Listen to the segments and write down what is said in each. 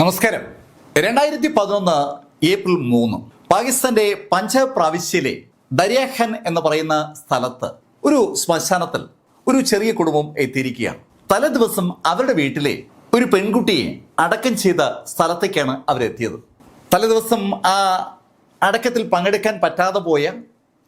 നമസ്കാരം. രണ്ടായിരത്തി പതിനൊന്ന് ഏപ്രിൽ മൂന്ന്. പാകിസ്ഥാന്റെ പഞ്ചാബ് പ്രാവിശ്യയിലെ ദരിയാഖൻ എന്ന് പറയുന്ന സ്ഥലത്ത് ഒരു ശ്മശാനത്തിൽ ഒരു ചെറിയ കുടുംബം എത്തിയിരിക്കുകയാണ്. തലേ ദിവസം അവരുടെ വീട്ടിലെ ഒരു പെൺകുട്ടിയെ അടക്കം ചെയ്ത സ്ഥലത്തേക്കാണ് അവരെത്തിയത്. തലേ ദിവസം ആ അടക്കത്തിൽ പങ്കെടുക്കാൻ പറ്റാതെ പോയ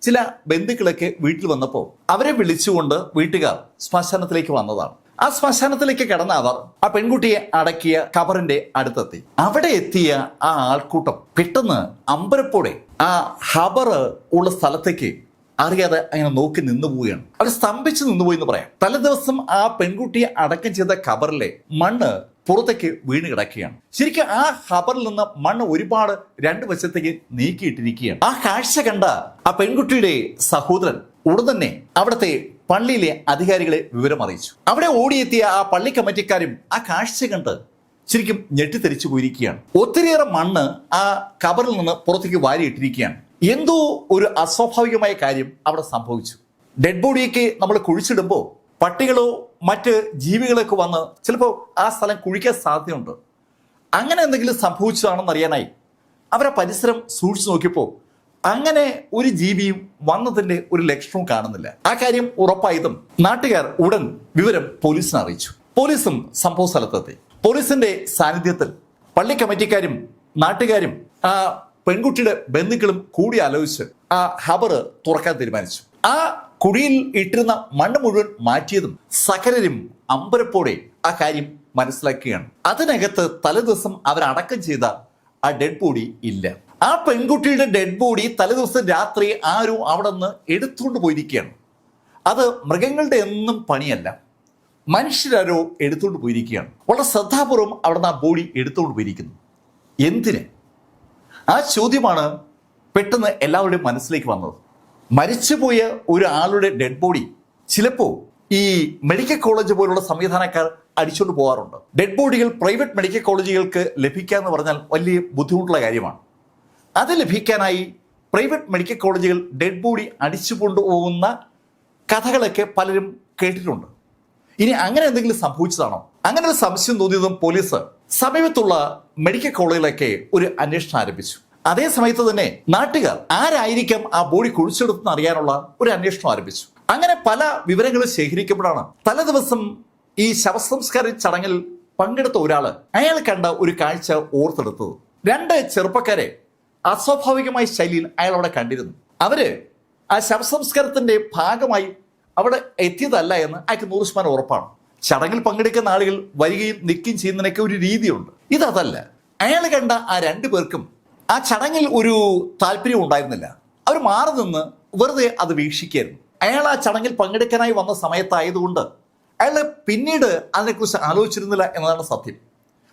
ചില ബന്ധുക്കളൊക്കെ വീട്ടിൽ വന്നപ്പോൾ അവരെ വിളിച്ചുകൊണ്ട് വീട്ടുകാർ ശ്മശാനത്തിലേക്ക് വന്നതാണ്. ആ ശ്മശാനത്തിലേക്ക് കടന്ന അവർ ആ പെൺകുട്ടിയെ അടക്കിയ കബറിന്റെ അടുത്തെത്തി. അവിടെ എത്തിയ ആ ആൾക്കൂട്ടം പെട്ടെന്ന് അമ്പരപ്പോടെ ആ ഹബർ ഉള്ള സ്ഥലത്തേക്ക് അറിയാതെ അങ്ങനെ നോക്കി നിന്നു പോവുകയാണ്. അവർ സ്തംഭിച്ച് നിന്നുപോയി എന്ന് പറയാം. തലേ ദിവസം ആ പെൺകുട്ടിയെ അടക്കം ചെയ്ത കബറിലെ മണ്ണ് പുറത്തേക്ക് വീണ് കിടക്കുകയാണ്. ശരിക്കും ആ ഹബറിൽ നിന്ന് മണ്ണ് ഒരുപാട് രണ്ട് വശത്തേക്ക് നീക്കിയിട്ടിരിക്കുകയാണ്. ആ കാഴ്ച കണ്ട ആ പെൺകുട്ടിയുടെ സഹോദരൻ ഉടൻ തന്നെ അവിടുത്തെ പള്ളിയിലെ അധികാരികളെ വിവരം അറിയിച്ചു. അവിടെ ഓടിയെത്തിയ ആ പള്ളി കമ്മിറ്റിക്കാരും ആ കാഴ്ച കണ്ട് ശരിക്കും ഞെട്ടിത്തെറിച്ചു പോയിരിക്കുകയാണ്. ഒത്തിരിയേറെ മണ്ണ് ആ കബറിൽ നിന്ന് പുറത്തേക്ക് വാരിയിട്ടിരിക്കുകയാണ്. എന്തോ ഒരു അസ്വാഭാവികമായ കാര്യം അവിടെ സംഭവിച്ചു. ഡെഡ് ബോഡിയൊക്കെ നമ്മൾ കുഴിച്ചിടുമ്പോൾ പട്ടികളോ മറ്റ് ജീവികളൊക്കെ വന്ന് ചിലപ്പോൾ ആ സ്ഥലം കുഴിക്കാൻ സാധ്യതയുണ്ട്. അങ്ങനെ എന്തെങ്കിലും സംഭവിച്ചതാണെന്ന് അറിയാനായി അവരെ പരിസരം സൂക്ഷിച്ചു നോക്കിയപ്പോൾ അങ്ങനെ ഒരു ജീവിയും വന്നതിന്റെ ഒരു ലക്ഷണവും കാണുന്നില്ല. ആ കാര്യം ഉറപ്പായതും നാട്ടുകാർ ഉടൻ വിവരം പോലീസിനെ അറിയിച്ചു. പോലീസും സംഭവ സ്ഥലത്തെത്തി. പോലീസിന്റെ സാന്നിധ്യത്തിൽ പള്ളി കമ്മിറ്റിക്കാരും നാട്ടുകാരും ആ പെൺകുട്ടിയുടെ ബന്ധുക്കളും കൂടി ആലോചിച്ച് ആ ഹബർ തുറക്കാൻ തീരുമാനിച്ചു. ആ കുഴിയിൽ ഇട്ടിരുന്ന മണ്ണ് മുഴുവൻ മാറ്റിയതും സകലരും അമ്പരപ്പോടെ ആ കാര്യം മനസ്സിലാക്കുകയാണ്. അതിനകത്ത് തലേദിവസം അവരടക്കം ചെയ്ത ആ ഡെഡ് ബോഡി ഇല്ല. ആ പെൺകുട്ടിയുടെ ഡെഡ് ബോഡി തലേദിവസം രാത്രി ആരും അവിടെ നിന്ന് എടുത്തുകൊണ്ട് പോയിരിക്കുകയാണ്. അത് മൃഗങ്ങളുടെ ഒന്നും പണിയല്ല. മനുഷ്യരാരോ എടുത്തുകൊണ്ട് പോയിരിക്കുകയാണ്. വളരെ ശ്രദ്ധാപൂർവം അവിടെ നിന്ന് ആ ബോഡി എടുത്തുകൊണ്ട് പോയിരിക്കുന്നു. എന്തിന്? ആ ചോദ്യമാണ് പെട്ടെന്ന് എല്ലാവരുടെയും മനസ്സിലേക്ക് വന്നത്. മരിച്ചുപോയ ഒരാളുടെ ഡെഡ് ബോഡി ചിലപ്പോൾ ഈ മെഡിക്കൽ കോളേജ് പോലുള്ള സംവിധാനക്കാർ അടിച്ചുകൊണ്ട് പോകാറുണ്ട്. ഡെഡ് ബോഡികൾ പ്രൈവറ്റ് മെഡിക്കൽ കോളേജുകൾക്ക് ലഭിക്കുക എന്ന് പറഞ്ഞാൽ വലിയ ബുദ്ധിമുട്ടുള്ള കാര്യമാണ്. അത് ലഭിക്കാനായി പ്രൈവറ്റ് മെഡിക്കൽ കോളേജുകൾ ഡെഡ് ബോഡി അടിച്ചു കൊണ്ടുപോകുന്ന കഥകളൊക്കെ പലരും കേട്ടിട്ടുണ്ട്. ഇനി അങ്ങനെ എന്തെങ്കിലും സംഭവിച്ചതാണോ? അങ്ങനെ ഒരു സംശയം തോന്നിയതും പോലീസ് സമീപത്തുള്ള മെഡിക്കൽ കോളേജിലൊക്കെ ഒരു അന്വേഷണം ആരംഭിച്ചു. അതേ സമയത്ത് തന്നെ നാട്ടുകാർ ആരായിരിക്കാം ആ ബോഡി കുഴിച്ചെടുത്തെന്ന് അറിയാനുള്ള ഒരു അന്വേഷണം ആരംഭിച്ചു. അങ്ങനെ പല വിവരങ്ങളും ശേഖരിക്കുമ്പോഴാണ് തല ദിവസം ഈ ശവസംസ്കാര ചടങ്ങിൽ പങ്കെടുത്ത ഒരാൾ അയാൾ കണ്ട ഒരു കാഴ്ച ഓർത്തെടുത്തത്. രണ്ട് ചെറുപ്പക്കാരെ അസ്വാഭാവികമായ ശൈലിയിൽ അയാൾ അവിടെ കണ്ടിരുന്നു. അവർ ആ ശവസംസ്കാരത്തിന്റെ ഭാഗമായി അവിടെ എത്തിയതല്ല എന്ന് അയാൾക്ക് നൂറ് ശതമാനം ഉറപ്പാണ്. ചടങ്ങിൽ പങ്കെടുക്കുന്ന ആളുകൾ വരികയും നിൽക്കുകയും ചെയ്യുന്നതിനൊക്കെ ഒരു രീതിയുണ്ട്. ഇതല്ല അയാൾ കണ്ട ആ രണ്ടു പേർക്കും ആ ചടങ്ങിൽ ഒരു താല്പര്യം ഉണ്ടായിരുന്നില്ല. അവർ മാറി നിന്ന് വെറുതെ അത് വീക്ഷിക്കായിരുന്നു അയാൾ ആ ചടങ്ങിൽ പങ്കെടുക്കാനായി വന്ന സമയത്തായതുകൊണ്ട് അയാൾ പിന്നീട് അതിനെക്കുറിച്ച് ആലോചിച്ചിരുന്നില്ല എന്നതാണ് സത്യം.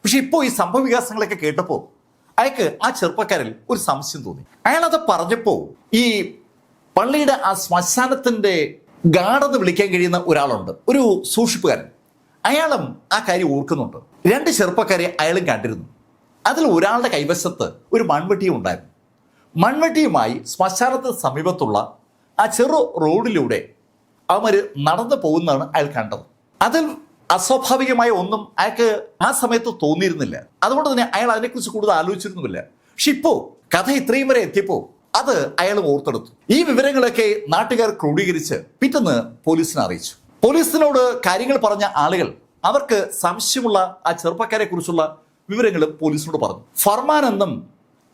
പക്ഷെ ഇപ്പോൾ ഈ സംഭവ വികാസങ്ങളൊക്കെ കേട്ടപ്പോൾ അയാൾക്ക് ആ ചെറുപ്പക്കാരിൽ ഒരു സംശയം തോന്നി. അയാളത് പറഞ്ഞപ്പോ പറഞ്ഞപ്പോൾ ഈ പള്ളിയുടെ ആ ശ്മശാനത്തിന്റെ ഗാഠത വിളിക്കാൻ കഴിയുന്ന ഒരാളുണ്ട്. ഒരു സൂക്ഷിപ്പുകാരൻ. അയാളും ആ കാര്യം ഓർക്കുന്നുണ്ട്. രണ്ട് ചെറുപ്പക്കാരെ അയാളും കണ്ടിരുന്നു. അതിൽ ഒരാളുടെ കൈവശത്ത് ഒരു മൺവെട്ടിയും ഉണ്ടായിരുന്നു. മൺവെട്ടിയുമായി ശ്മശാനത്തിന് സമീപത്തുള്ള ആ ചെറു റോഡിലൂടെ അവന്മാർ നടന്നു പോകുന്നതാണ് അയാൾ കണ്ടത്. അതിൽ അസ്വാഭാവികമായ ഒന്നും അയാൾക്ക് ആ സമയത്ത് തോന്നിയിരുന്നില്ല. അതുകൊണ്ട് തന്നെ അയാൾ അതിനെക്കുറിച്ച് കൂടുതൽ ആലോചിച്ചിരുന്നുമില്ല. പക്ഷെ ഇപ്പോ കഥ ഇത്രയും വരെ എത്തിയപ്പോ അത് അയാൾ ഓർത്തെടുത്തു. ഈ വിവരങ്ങളൊക്കെ നാട്ടുകാർ ക്രോഡീകരിച്ച് പിറ്റേന്ന് പോലീസിനെ അറിയിച്ചു. പോലീസിനോട് കാര്യങ്ങൾ പറഞ്ഞ ആളുകൾ അവർക്ക് സംശയമുള്ള ആ ചെറുപ്പക്കാരെ കുറിച്ചുള്ള വിവരങ്ങൾ പോലീസിനോട് പറഞ്ഞു. ഫർമാൻ എന്നും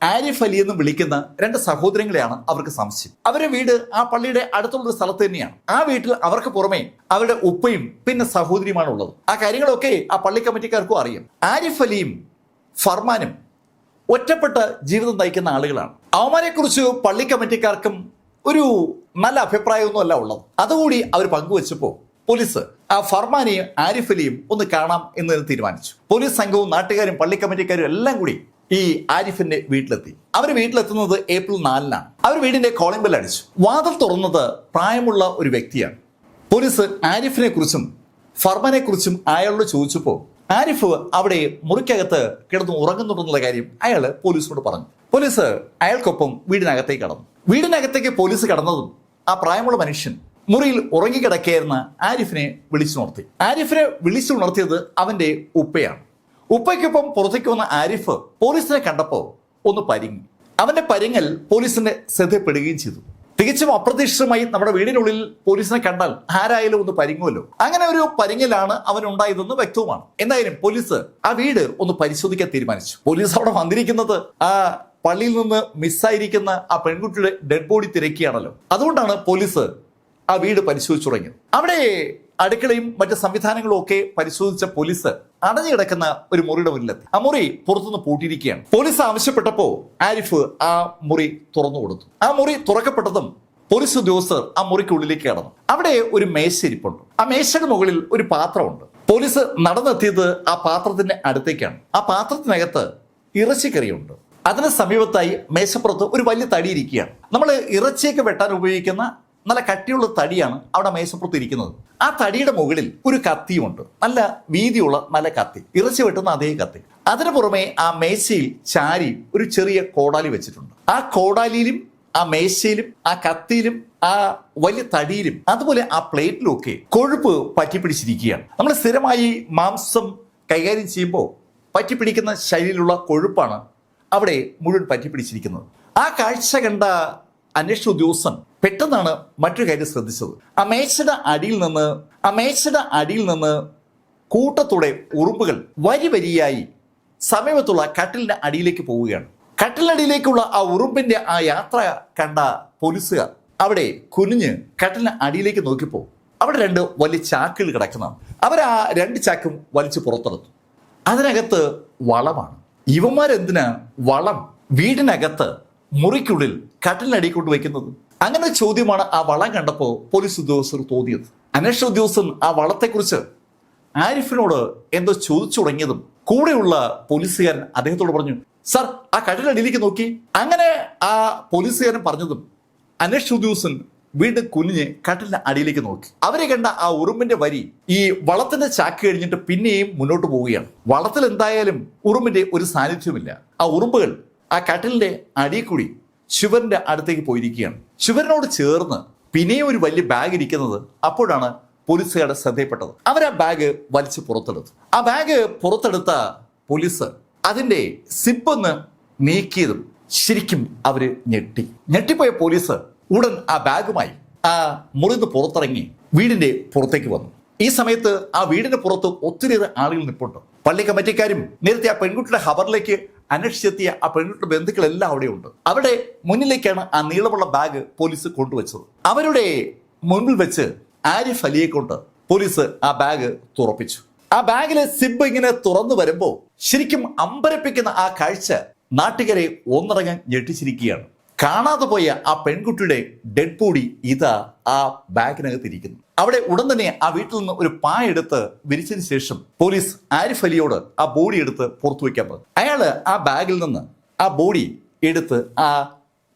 ആരിഫ് അലി എന്ന് വിളിക്കുന്ന രണ്ട് സഹോദരങ്ങളെയാണ് അവർക്ക് സംശയം. അവരുടെ വീട് ആ പള്ളിയുടെ അടുത്തുള്ള ഒരു സ്ഥലത്ത് തന്നെയാണ്. ആ വീട്ടിൽ അവർക്ക് പുറമെ അവരുടെ ഉപ്പയും പിന്നെ സഹോദരിയുമാണ് ഉള്ളത്. ആ കാര്യങ്ങളൊക്കെ ആ പള്ളി കമ്മിറ്റിക്കാർക്കും അറിയാം. ആരിഫ് അലിയും ഫർമാനും ഒറ്റപ്പെട്ട ജീവിതം നയിക്കുന്ന ആളുകളാണ്. അവന്മാരെ കുറിച്ച് പള്ളി കമ്മിറ്റിക്കാർക്കും ഒരു നല്ല അഭിപ്രായമൊന്നും അല്ല ഉള്ളത്. അതുകൂടി അവർ പങ്കുവച്ചപ്പോൾ പോലീസ് ആ ഫർമാനെയും ആരിഫ് അലിയും ഒന്ന് കാണാം എന്ന് തീരുമാനിച്ചു. പോലീസ് സംഘവും നാട്ടുകാരും പള്ളി കമ്മിറ്റിക്കാരും എല്ലാം കൂടി ഈ ആരിഫിന്റെ വീട്ടിലെത്തി. അവർ വീട്ടിലെത്തുന്നത് ഏപ്രിൽ നാലിനാണ്. അവർ വീടിന്റെ കോളിംഗ് ബെൽ അടിച്ചു. വാതിൽ തുറന്നത് പ്രായമുള്ള ഒരു വ്യക്തിയാണ്. പോലീസ് ആരിഫിനെ കുറിച്ചും ഫർമനെ കുറിച്ചും അയാളോട് ചോദിച്ചപ്പോൾ ആരിഫ് അവിടെ മുറിക്കകത്ത് കിടന്ന് ഉറങ്ങുന്നുണ്ടെന്നുള്ള കാര്യം അയാൾ പോലീസിനോട് പറഞ്ഞു. പോലീസ് അയാൾക്കൊപ്പം വീടിനകത്തേക്ക് കടന്നു. വീടിനകത്തേക്ക് പോലീസ് കടന്നതും ആ പ്രായമുള്ള മനുഷ്യൻ മുറിയിൽ ഉറങ്ങിക്കിടക്കുകയായിരുന്ന ആരിഫിനെ വിളിച്ചുണർത്തി. ആരിഫിനെ വിളിച്ചുണർത്തിയത് അവന്റെ ഉപ്പയാണ്. ഉപ്പയ്ക്കൊപ്പം പുറത്തേക്ക് വന്ന ആരിഫ് പോലീസിനെ കണ്ടപ്പോൾ ഒന്ന് പരിങ്ങി. അവന്റെ പരിങ്ങൽ പോലീസിന്റെ ശ്രദ്ധപ്പെടുകയും ചെയ്തു. തികച്ചും അപ്രതീക്ഷിതമായി നമ്മുടെ വീടിനുള്ളിൽ പോലീസിനെ കണ്ടാൽ ആരായാലും ഒന്ന് പരിങ്ങുമല്ലോ അങ്ങനെ ഒരു പരിങ്ങലാണ് അവൻ ഉണ്ടായതെന്ന് വ്യക്തവുമാണ്. എന്തായാലും പോലീസ് ആ വീട് ഒന്ന് പരിശോധിക്കാൻ തീരുമാനിച്ചു. പോലീസ് അവിടെ വന്നിരിക്കുന്നത് ആ പള്ളിയിൽ നിന്ന് മിസ്സായിരിക്കുന്ന ആ പെൺകുട്ടിയുടെ ഡെഡ് ബോഡി തിരക്കിയാണല്ലോ. അതുകൊണ്ടാണ് പോലീസ് ആ വീട് പരിശോധിച്ചു തുടങ്ങിയത്. അവിടെ അടുക്കളയും മറ്റ് സംവിധാനങ്ങളും ഒക്കെ പരിശോധിച്ച പോലീസ് അടഞ്ഞു കിടക്കുന്ന ഒരു മുറിയുടെ മുന്നിലെത്തി ആ മുറി പുറത്തുനിന്ന് പൂട്ടിയിരിക്കുകയാണ്. പോലീസ് ആവശ്യപ്പെട്ടപ്പോ ആരിഫ് ആ മുറി തുറന്നു കൊടുത്തു. ആ മുറി തുറക്കപ്പെട്ടതും പോലീസ് ഉദ്യോഗസ്ഥർ ആ മുറിക്കുള്ളിലേക്ക് കടന്നു. അവിടെ ഒരു മേശരിപ്പുണ്ട്. ആ മേശയുടെ മുകളിൽ ഒരു പാത്രമുണ്ട്. പോലീസ് നടന്നെത്തിയത് ആ പാത്രത്തിന്റെ അടുത്തേക്കാണ്. ആ പാത്രത്തിനകത്ത് ഇറച്ചിക്കറിയുണ്ട്. അതിന് സമീപത്തായി മേശപ്പുറത്ത് ഒരു വലിയ തടി ഇരിക്കുകയാണ്. നമ്മൾ ഇറച്ചിയൊക്കെ വെട്ടാൻ ഉപയോഗിക്കുന്ന നല്ല കട്ടിയുള്ള തടിയാണ് അവിടെ മേശപ്പുറത്ത് ഇരിക്കുന്നത്. ആ തടിയുടെ മുകളിൽ ഒരു കത്തിയുമുണ്ട് നല്ല വീതിയുള്ള നല്ല കത്തി. ഇറച്ചി വെട്ടുന്ന അതേ കത്തി. അതിനു പുറമെ ആ മേശയിൽ ചാരി ഒരു ചെറിയ കോടാലി വെച്ചിട്ടുണ്ട്. ആ കോടാലിയിലും ആ മേശയിലും ആ കത്തിയിലും ആ വലിയ തടിയിലും അതുപോലെ ആ പ്ലേറ്റിലും ഒക്കെ കൊഴുപ്പ് പറ്റിപ്പിടിച്ചിരിക്കുകയാണ്. നമ്മൾ സ്ഥിരമായി മാംസം കൈകാര്യം ചെയ്യുമ്പോൾ പറ്റിപ്പിടിക്കുന്ന ശൈലിയിലുള്ള കൊഴുപ്പാണ് അവിടെ മുഴുവൻ പറ്റിപ്പിടിച്ചിരിക്കുന്നത്. ആ കാഴ്ച കണ്ട അന്വേഷണ ഉദ്യോഗസ്ഥൻ പെട്ടെന്നാണ് മറ്റൊരു കാര്യം ശ്രദ്ധിച്ചത്. ആ അടിയിൽ നിന്ന് ആ അടിയിൽ നിന്ന് കൂട്ടത്തോടെ ഉറുമ്പുകൾ വരി വരിയായി സമീപത്തുള്ള കട്ടിലിന്റെ അടിയിലേക്ക് പോവുകയാണ്. കട്ടിലടിയിലേക്കുള്ള ആ ഉറുമ്പിന്റെ ആ യാത്ര കണ്ട പോലീസുകാർ അവിടെ കുനിഞ്ഞ് കട്ടിലിന് അടിയിലേക്ക് നോക്കിപ്പോ അവിടെ രണ്ട് വലിയ ചാക്കുകൾ കിടക്കുന്നതാണ്. അവർ ആ രണ്ട് ചാക്കും വലിച്ചു പുറത്തെടുത്തു. അതിനകത്ത് വളമാണ്. ഇവന്മാരെന്തിനാ വളം വീടിനകത്ത് മുറിക്കുള്ളിൽ കട്ടിലിനടി കൊണ്ട് വയ്ക്കുന്നത് അങ്ങനെ ചോദ്യമാണ് ആ വളം കണ്ടപ്പോൾ പോലീസ് ഉദ്യോഗസ്ഥർ തോന്നിയത്. അന്വേഷണ ഉദ്യോഗസ്ഥൻ ആ വളത്തെക്കുറിച്ച് ആരിഫിനോട് എന്തോ ചോദിച്ചു തുടങ്ങിയതും കൂടെയുള്ള പോലീസുകാരൻ അദ്ദേഹത്തോട് പറഞ്ഞു സർ ആ കട്ടിലടിയിലേക്ക് നോക്കി. അങ്ങനെ ആ പോലീസുകാരൻ പറഞ്ഞതും അന്വേഷണ ഉദ്യോഗസ്ഥൻ വീണ്ടും കുനിഞ്ഞ് കട്ടിലിന്റെ അടിയിലേക്ക് നോക്കി. അവരെ കണ്ട ആ ഉറുമ്പിന്റെ വരി ഈ വളത്തിന്റെ ചാക്ക് കഴിഞ്ഞിട്ട് പിന്നെയും മുന്നോട്ട് പോവുകയാണ്. വളത്തിൽ എന്തായാലും ഉറുമ്പിന്റെ ഒരു സാന്നിധ്യമില്ല ആ ഉറുമ്പുകൾ ആ കട്ടിലിന്റെ അടിയിൽ കൂടി ശിവന്റെ അടുത്തേക്ക് പോയിരിക്കുകയാണ്. ശിവനോട് ചേർന്ന് പിന്നെയും ഒരു വലിയ ബാഗ് ഇരിക്കുന്നത് അപ്പോഴാണ് പോലീസുകാരുടെ ശ്രദ്ധയിൽപ്പെട്ടത്. അവർ ആ ബാഗ് വലിച്ചു പുറത്തെടുത്തു. ആ ബാഗ് പുറത്തെടുത്ത പോലീസ് അതിന്റെ സിപ്പ് ഒന്ന് നീക്കിയതും ശരിക്കും അവർ ഞെട്ടി. ഞെട്ടിപ്പോയ പോലീസ് ഉടൻ ആ ബാഗുമായി ആ മുറിന്ന് പുറത്തിറങ്ങി വീടിന്റെ പുറത്തേക്ക് വന്നു. ഈ സമയത്ത് ആ വീടിന്റെ പുറത്ത് ഒത്തിരിയേറെ ആളുകൾ നിൽപ്പുണ്ട് പള്ളി കമ്മിറ്റിക്കാരും നേരത്തെ ആ പെൺകുട്ടിയുടെ ഖബറിലേക്ക് അന്വേഷിച്ചെത്തിയ ആ പെൺകുട്ടിയുടെ ബന്ധുക്കളെല്ലാം അവിടെയുണ്ട് അവിടെ മുന്നിലേക്കാണ് ആ നീളമുള്ള ബാഗ് പോലീസ് കൊണ്ടുവച്ചത്. അവരുടെ മുൻപിൽ വെച്ച് ആരിഫ് അലിയെ കൊണ്ട് പോലീസ് ആ ബാഗ് തുറപ്പിച്ചു. ആ ബാഗിലെ സിബ് ഇങ്ങനെ തുറന്നു വരുമ്പോൾ ശരിക്കും അമ്പരപ്പിക്കുന്ന ആ കാഴ്ച നാട്ടുകാരെ ഒന്നിറങ്ങാൻ ഞെട്ടിച്ചിരിക്കുകയാണ്. കാണാതെ പോയ ആ പെൺകുട്ടിയുടെ ഡെഡ് ബോഡി ഇതാ ആ ബാഗിനകത്ത് ഇരിക്കുന്നു. അവിടെ ഉടൻ തന്നെ ആ വീട്ടിൽ നിന്ന് ഒരു പായ എടുത്ത് വിരിച്ചതിന് ശേഷം പോലീസ് ആരിഫ് അലിയോട് ആ ബോഡി എടുത്ത് പുറത്തു വയ്ക്കാൻ പറഞ്ഞു. അയാൾ ആ ബാഗിൽ നിന്ന് ആ ബോഡി എടുത്ത് ആ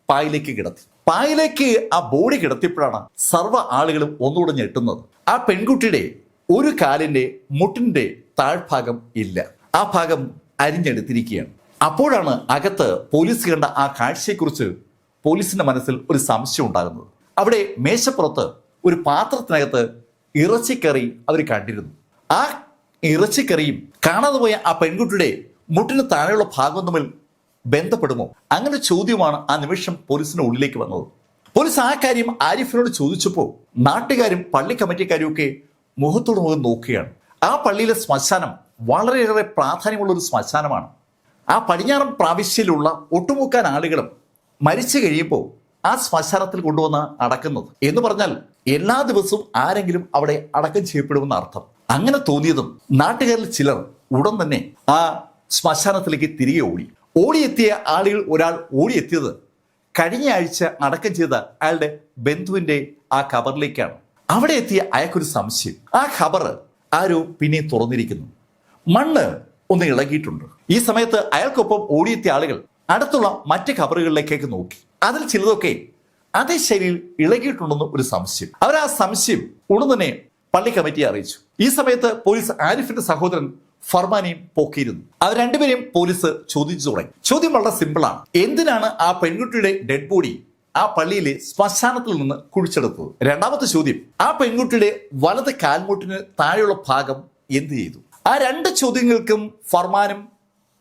പായിലേക്ക് കിടത്തി. പായിലേക്ക് ആ ബോഡി കിടത്തിയപ്പോഴാണ് സർവ ആളുകളും ഒന്നുകൂടെ ഞെട്ടുന്നത്. ആ പെൺകുട്ടിയുടെ ഒരു കാലിന്റെ മുട്ടിന്റെ താഴ്ഭാഗം ഇല്ല. ആ ഭാഗം അരിഞ്ഞെടുത്തിരിക്കുകയാണ്. അപ്പോഴാണ് അകത്ത് പോലീസ് കണ്ട ആ കാഴ്ചയെക്കുറിച്ച് പോലീസിന്റെ മനസ്സിൽ ഒരു സംശയം ഉണ്ടാകുന്നത്. അവിടെ മേശപ്പുറത്ത് ഒരു പാത്രത്തിനകത്ത് ഇറച്ചിക്കറി അവർ കണ്ടിരുന്നു. ആ ഇറച്ചിക്കറിയും കാണാതെ പോയ ആ പെൺകുട്ടിയുടെ മുട്ടിന് താഴെയുള്ള ഭാഗം തമ്മിൽ ബന്ധപ്പെടുമോ? അങ്ങനെ ചോദ്യമാണ് ആ നിമിഷം പോലീസിന്റെ ഉള്ളിലേക്ക് വന്നത്. പോലീസ് ആ കാര്യം ആരിഫിനോട് ചോദിച്ചപ്പോൾ നാട്ടുകാരും പള്ളി കമ്മിറ്റിക്കാരും ഒക്കെ മുഖത്തോട് മുഖം നോക്കുകയാണ്. ആ പള്ളിയിലെ ശ്മശാനം വളരെയേറെ പ്രാധാന്യമുള്ള ഒരു ശ്മശാനമാണ്. ആ പടിഞ്ഞാറൻ പ്രാവിശ്യയിലുള്ള ഒട്ടുമുക്കാൻ ആളുകളും മരിച്ചു കഴിയുമ്പോൾ ആ ശ്മശാനത്തിൽ കൊണ്ടുവന്ന് അടക്കുന്നത് എന്ന് പറഞ്ഞാൽ എല്ലാ ദിവസവും ആരെങ്കിലും അവിടെ അടക്കം ചെയ്യപ്പെടുമെന്ന അർത്ഥം. അങ്ങനെ തോന്നിയതും നാട്ടുകാരിൽ ചിലർ ഉടൻ തന്നെ ആ ശ്മശാനത്തിലേക്ക് തിരികെ ഓടി. ഓടിയെത്തിയ ആളുകൾ ഒരാൾ ഓടിയെത്തിയത് കഴിഞ്ഞ ആഴ്ച അടക്കം ചെയ്ത അയാളുടെ ബന്ധുവിന്റെ ആ ഖബറിലേക്കാണ്. അവിടെ എത്തിയ അയാൾക്കൊരു സംശയം. ആ ഖബർ ആരോ പിന്നെ തുറന്നിരിക്കുന്നു. മണ്ണ് ഒന്ന് ഇളകിയിട്ടുണ്ട്. ഈ സമയത്ത് അയാൾക്കൊപ്പം ഓടിയെത്തിയ ആളുകൾ അടുത്തുള്ള മറ്റ് ഖബറുകളിലേക്കൊക്കെ നോക്കി. അതിൽ ചിലതൊക്കെ അതേ ശൈലിയിൽ ഇളകിയിട്ടുണ്ടെന്ന് ഒരു സംശയം. അവർ ആ സംശയം ഉടൻ തന്നെ പള്ളി കമ്മിറ്റിയെ അറിയിച്ചു. ഈ സമയത്ത് പോലീസ് ആരിഫിന്റെ സഹോദരൻ ഫർമാനെയും പോക്കിയിരുന്നു. അവർ രണ്ടുപേരെയും പോലീസ് ചോദിച്ചു തുടങ്ങി. ചോദ്യം വളരെ സിമ്പിളാണ് എന്തിനാണ് ആ പെൺകുട്ടിയുടെ ഡെഡ് ബോഡി ആ പള്ളിയിലെ ശ്മശാനത്തിൽ നിന്ന് കുഴിച്ചെടുത്തത്? രണ്ടാമത്തെ ചോദ്യം ആ പെൺകുട്ടിയുടെ വലത് കാൽമുട്ടിന് താഴെയുള്ള ഭാഗം എന്ത് ചെയ്തു? ആ രണ്ട് ചോദ്യങ്ങൾക്കും ഫർമാനും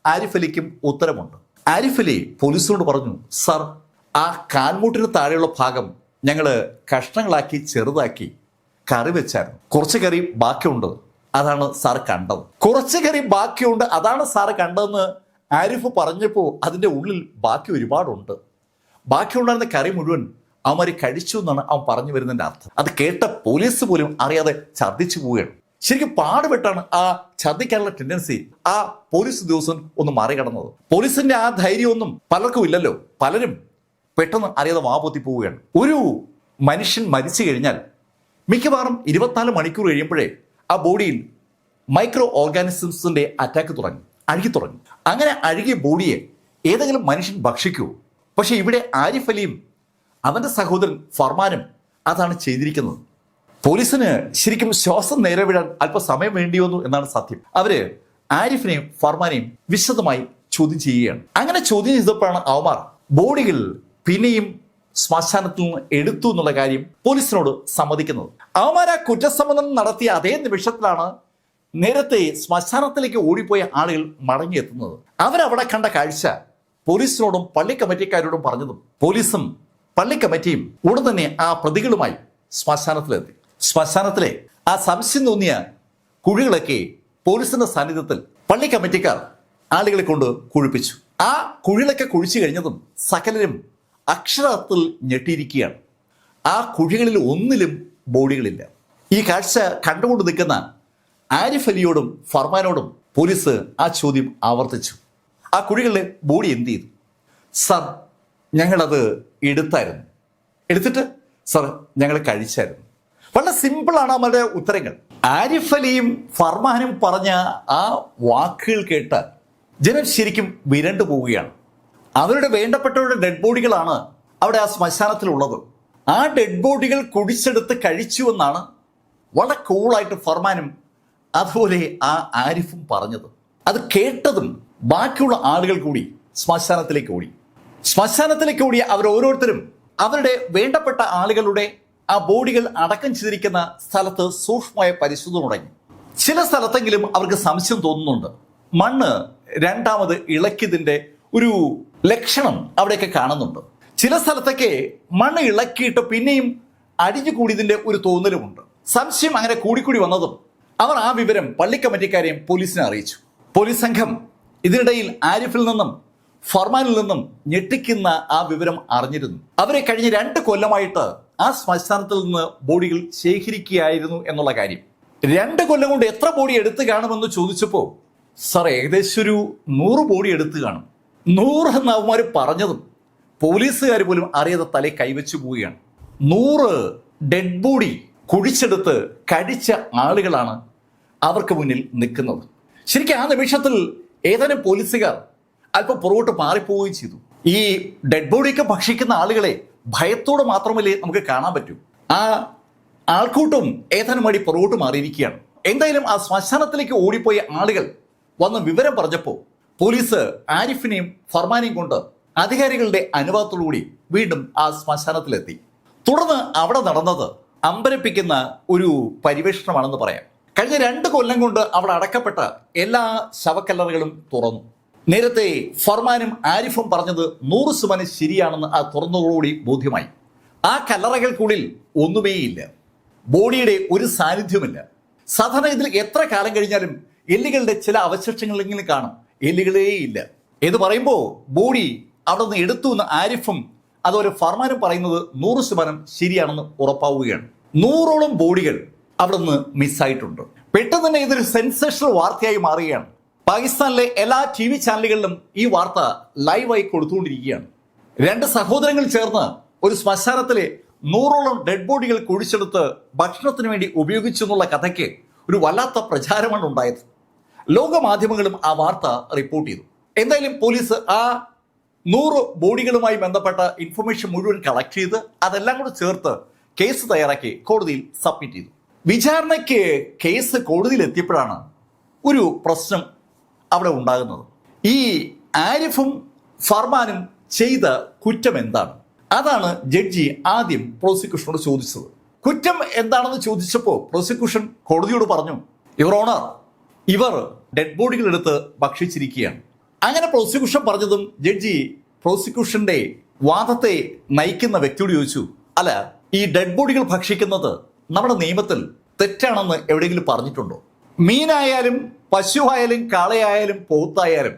ആരിഫലിക്കും ഉത്തരമുണ്ട്. ആരിഫ് അലി പോലീസിനോട് പറഞ്ഞു സർ ആ കാൽമുട്ടിന് താഴെയുള്ള ഭാഗം ഞങ്ങൾ കഷ്ണങ്ങളാക്കി ചെറുതാക്കി കറി വെച്ചായിരുന്നു. കുറച്ച് കറി ബാക്കിയുണ്ട് അതാണ് സാർ കണ്ടത്. കുറച്ച് കറി ബാക്കിയുണ്ട് അതാണ് സാർ കണ്ടതെന്ന് ആരിഫ് പറഞ്ഞപ്പോൾ അതിന്റെ ഉള്ളിൽ ബാക്കി ഒരുപാടുണ്ട്. ബാക്കിയുണ്ടായിരുന്ന കറി മുഴുവൻ അവന്മാർ കഴിച്ചു എന്നാണ് അവൻ പറഞ്ഞു വരുന്നതിന്റെ അർത്ഥം. അത് കേട്ട പോലീസ് പോലും അറിയാതെ ഛർദ്ദിച്ചു പോവുകയാണ്. ശരിക്കും പാടുപെട്ടാണ് ആ ഛർദ്ദിക്കാനുള്ള ടെൻഡൻസി ആ പോലീസ് ഉദ്യോഗസ്ഥൻ ഒന്ന് മറികടന്നത്. പോലീസിന്റെ ആ ധൈര്യമൊന്നും പലർക്കും ഇല്ലല്ലോ. പലരും പെട്ടെന്ന് അറിയാതെ വാപൊത്തി പോവുകയാണ്. ഒരു മനുഷ്യൻ മരിച്ചു കഴിഞ്ഞാൽ മിക്കവാറും ഇരുപത്തിനാല് മണിക്കൂർ കഴിയുമ്പോഴേ ആ ബോഡിയിൽ മൈക്രോ ഓർഗാനിസംസിന്റെ അറ്റാക്ക് തുടങ്ങി അഴുകി തുടങ്ങി. അങ്ങനെ അഴുകിയ ബോഡിയെ ഏതെങ്കിലും മനുഷ്യൻ ഭക്ഷിക്കുമോ പക്ഷെ ഇവിടെ ആരിഫ് അലിയും അവന്റെ സഹോദരൻ ഫർമാനും അതാണ് ചെയ്തിരിക്കുന്നത്. പോലീസിന് ശരിക്കും ശ്വാസം നേരെ വിടാൻ അല്പം സമയം വേണ്ടി വന്നു എന്നാണ് സത്യം. അവർ ആരിഫിനെയും ഫർമാനെയും വിശദമായി ചോദ്യം ചെയ്യുകയാണ്. അങ്ങനെ ചോദ്യം ചെയ്തപ്പോഴാണ് അവമാർ ബോഡികൾ പിന്നെയും ശ്മശാനത്തിൽ നിന്ന് എടുത്തു എന്നുള്ള കാര്യം പോലീസിനോട് സമ്മതിക്കുന്നത്. അവമാർ ആ കുറ്റസമ്മതം നടത്തിയ അതേ നിമിഷത്തിലാണ് നേരത്തെ ശ്മശാനത്തിലേക്ക് ഓടിപ്പോയ ആളുകൾ മടങ്ങിയെത്തുന്നത്. അവരവിടെ കണ്ട കാഴ്ച പോലീസിനോടും പള്ളി കമ്മിറ്റിക്കാരോടും പറഞ്ഞതും പോലീസും പള്ളി കമ്മിറ്റിയും ഉടൻ തന്നെ ആ പ്രതികളുമായി ശ്മശാനത്തിലെത്തി. ശ്മശാനത്തിലെ ആ സംശയം തോന്നിയ കുഴികളൊക്കെ പോലീസിന്റെ സാന്നിധ്യത്തിൽ പള്ളി കമ്മിറ്റിക്കാർ ആളുകളെ കൊണ്ട് കുഴിപ്പിച്ചു. ആ കുഴികളൊക്കെ കുഴിച്ചു കഴിഞ്ഞതും സകലരും അക്ഷരത്തിൽ ഞെട്ടിയിരിക്കുകയാണ്. ആ കുഴികളിൽ ഒന്നിലും ബോഡികളില്ല. ഈ കാഴ്ച കണ്ടുകൊണ്ട് നിൽക്കുന്ന ആരിഫ് അലിയോടും ഫർമാനോടും പോലീസ് ആ ചോദ്യം ആവർത്തിച്ചു. ആ കുഴികളിലെ ബോഡി എന്ത് ചെയ്തു? സർ ഞങ്ങളത് എടുത്തായിരുന്നു. എടുത്തിട്ട് സർ ഞങ്ങൾ കഴിച്ചായിരുന്നു. വളരെ സിമ്പിളാണ് അവരുടെ ഉത്തരങ്ങൾ. ആരിഫ് അലിയും ഫർമാനും പറഞ്ഞ ആ വാക്കുകൾ കേട്ട് ജനം ശരിക്കും വിരണ്ടു പോവുകയാണ്. അവരുടെ വേണ്ടപ്പെട്ടവരുടെ ഡെഡ് ബോഡികളാണ് അവിടെ ആ ശ്മശാനത്തിലുള്ളത്. ആ ഡെഡ് ബോഡികൾ കുടിച്ചെടുത്ത് കഴിച്ചു എന്നാണ് വളരെ കൂളായിട്ട് ഫർമാനും അതുപോലെ ആ ആരിഫും പറഞ്ഞത്. അത് കേട്ടതും ബാക്കിയുള്ള ആളുകൾ കൂടി ശ്മശാനത്തിലേക്ക് ഓടി. ശ്മശാനത്തിലേക്ക് ഓടിയ അവർ ഓരോരുത്തരും അവരുടെ വേണ്ടപ്പെട്ട ആളുകളുടെ ആ ബോഡികൾ അടക്കം ചെയ്തിരിക്കുന്ന സ്ഥലത്ത് സൂക്ഷ്മമായ പരിശോധന തുടങ്ങി. ചില സ്ഥലത്തെങ്കിലും അവർക്ക് സംശയം തോന്നുന്നുണ്ട്. മണ്ണ് രണ്ടാമത് ഇളക്കിയതിന്റെ ഒരു ലക്ഷണം അവിടെയൊക്കെ കാണുന്നുണ്ട്. ചില സ്ഥലത്തൊക്കെ മണ്ണ് ഇളക്കിയിട്ട് പിന്നെയും അടിഞ്ഞു കൂടിയതിന്റെ ഒരു തോന്നലുമുണ്ട്. സംശയം അങ്ങനെ കൂടിക്കൂടി വന്നതും അവർ ആ വിവരം പള്ളി കമ്മിറ്റിക്കാരെയും പോലീസിനെ അറിയിച്ചു. പോലീസ് സംഘം ഇതിനിടയിൽ ആരിഫിൽ നിന്നും ഫർമാനിൽ നിന്നും ഞെട്ടിക്കുന്ന ആ വിവരം അറിഞ്ഞിരുന്നു. അവരെ കഴിഞ്ഞ രണ്ട് കൊല്ലമായിട്ട് ആ ശ്മശാനത്തിൽ നിന്ന് ബോഡികൾ ശേഖരിക്കുകയായിരുന്നു എന്നുള്ള കാര്യം. രണ്ട് കൊല്ലം കൊണ്ട് എത്ര ബോഡി എടുത്തു കാണുമെന്ന് ചോദിച്ചപ്പോൾ സാർ ഏകദേശം ഒരു നൂറ് ബോഡി എടുത്തു കാണും. നൂറ് എന്ന് അവന്മാർ പറഞ്ഞതും പോലീസുകാർ പോലും അറിയാതെ തലേ കൈവച്ചു പോവുകയാണ്. നൂറ് ഡെഡ് ബോഡി കുഴിച്ചെടുത്ത് കടിച്ച ആളുകളാണ് അവർക്ക് മുന്നിൽ നിൽക്കുന്നത്. ശരിക്കും ആ നിമിഷത്തിൽ ഏതാനും പോലീസുകാർ അല്പം പുറകോട്ട് മാറിപ്പോവുകയും ചെയ്തു. ഈ ഡെഡ് ബോഡിയൊക്കെ ഭക്ഷിക്കുന്ന ആളുകളെ ഭയത്തോടെ മാത്രമല്ലേ നമുക്ക് കാണാൻ പറ്റൂ. ആ ആൾക്കൂട്ടം ഏതാനും മടി പുറകോട്ട് മാറിയിരിക്കുകയാണ്. എന്തായാലും ആ ശ്മശാനത്തിലേക്ക് ഓടിപ്പോയ ആളുകൾ വന്ന് വിവരം പറഞ്ഞപ്പോൾ പോലീസ് ആരിഫിനെയും ഫർമാനെയും കൊണ്ട് അധികാരികളുടെ അനുവാദത്തോടുകൂടി വീണ്ടും ആ ശ്മശാനത്തിലെത്തി. തുടർന്ന് അവിടെ നടന്നത് അമ്പരപ്പിക്കുന്ന ഒരു പരിവേഷണമാണെന്ന് പറയാം. കഴിഞ്ഞ രണ്ട് കൊല്ലം കൊണ്ട് അവിടെ അടക്കപ്പെട്ട എല്ലാ ശവക്കല്ലറുകളും തുറന്നു. നേരത്തെ ഫർമാനും ആരിഫും പറഞ്ഞത് നൂറ് ശതമാനം ശരിയാണെന്ന് ആ തുറന്നതോടുകൂടി ബോധ്യമായി. ആ കല്ലറകൾക്കുള്ളിൽ ഒന്നുമേയില്ല ബോഡിയുടെ ഒരു സാന്നിധ്യമില്ല സാധാരണ ഇതിൽ എത്ര കാലം കഴിഞ്ഞാലും എല്ലുകളുടെ ചില അവശിഷ്ടങ്ങളെങ്കിലും കാണും. എല്ലുകളേ ഇല്ല. എന്ന് പറയുമ്പോൾ ബോഡി അവിടെ നിന്ന് എടുത്തു എന്ന് ആരിഫും അതുപോലെ ഫർമാനും പറയുന്നത് നൂറ് ശതമാനം ശരിയാണെന്ന് ഉറപ്പാവുകയാണ്. നൂറോളം ബോഡികൾ അവിടെ നിന്ന് മിസ്സായിട്ടുണ്ട് പെട്ടെന്ന് തന്നെ ഇതൊരു സെൻസേഷണൽ വാർത്തയായി മാറുകയാണ്. പാകിസ്ഥാനിലെ എല്ലാ ടി വി ചാനലുകളിലും ഈ വാർത്ത ലൈവായി കൊടുത്തുകൊണ്ടിരിക്കുകയാണ്. രണ്ട് സഹോദരങ്ങൾ ചേർന്ന് ഒരു ശ്മശാനത്തിലെ നൂറോളം ഡെഡ് ബോഡികൾ കുഴിച്ചെടുത്ത് ഭക്ഷണത്തിന് വേണ്ടി ഉപയോഗിച്ചു എന്നുള്ള കഥയ്ക്ക് ഒരു വല്ലാത്ത പ്രചാരമാണ് ഉണ്ടായത്. ലോകമാധ്യമങ്ങളും ആ വാർത്ത റിപ്പോർട്ട് ചെയ്തു. എന്തായാലും പോലീസ് ആ നൂറ് ബോഡികളുമായി ബന്ധപ്പെട്ട ഇൻഫർമേഷൻ മുഴുവൻ കളക്ട് ചെയ്ത് അതെല്ലാം കൂടെ ചേർത്ത് കേസ് തയ്യാറാക്കി കോടതിയിൽ സബ്മിറ്റ് ചെയ്തു. വിചാരണയ്ക്ക് കേസ് കോടതിയിൽ എത്തിയപ്പോഴാണ് ഒരു പ്രശ്നം അവിടെ ഉണ്ടാകുന്നത്. ഈ ആരിഫും ഫർമാനും ചെയ്ത കുറ്റം എന്താണ്? അതാണ് ജഡ്ജി ആദ്യം പ്രോസിക്യൂഷനോട് ചോദിച്ചത്. കുറ്റം എന്താണെന്ന് ചോദിച്ചപ്പോൾ പ്രോസിക്യൂഷൻ കോടതിയോട് പറഞ്ഞു യുവർ ഓണർ ഇവർ ഡെഡ് ബോഡികളെടുത്ത് ഭക്ഷിച്ചിരിക്കുകയാണ്. അങ്ങനെ പ്രോസിക്യൂഷൻ പറഞ്ഞതും ജഡ്ജി പ്രോസിക്യൂഷന്റെ വാദത്തെ നയിക്കുന്ന വ്യക്തിയോട് ചോദിച്ചു അല്ല ഈ ഡെഡ് ബോഡികൾ ഭക്ഷിക്കുന്നത് നമ്മുടെ നിയമത്തിൽ തെറ്റാണെന്ന് എവിടെയെങ്കിലും പറഞ്ഞിട്ടുണ്ടോ? മീനായാലും പശുവായാലും കാളയായാലും പോത്തായാലും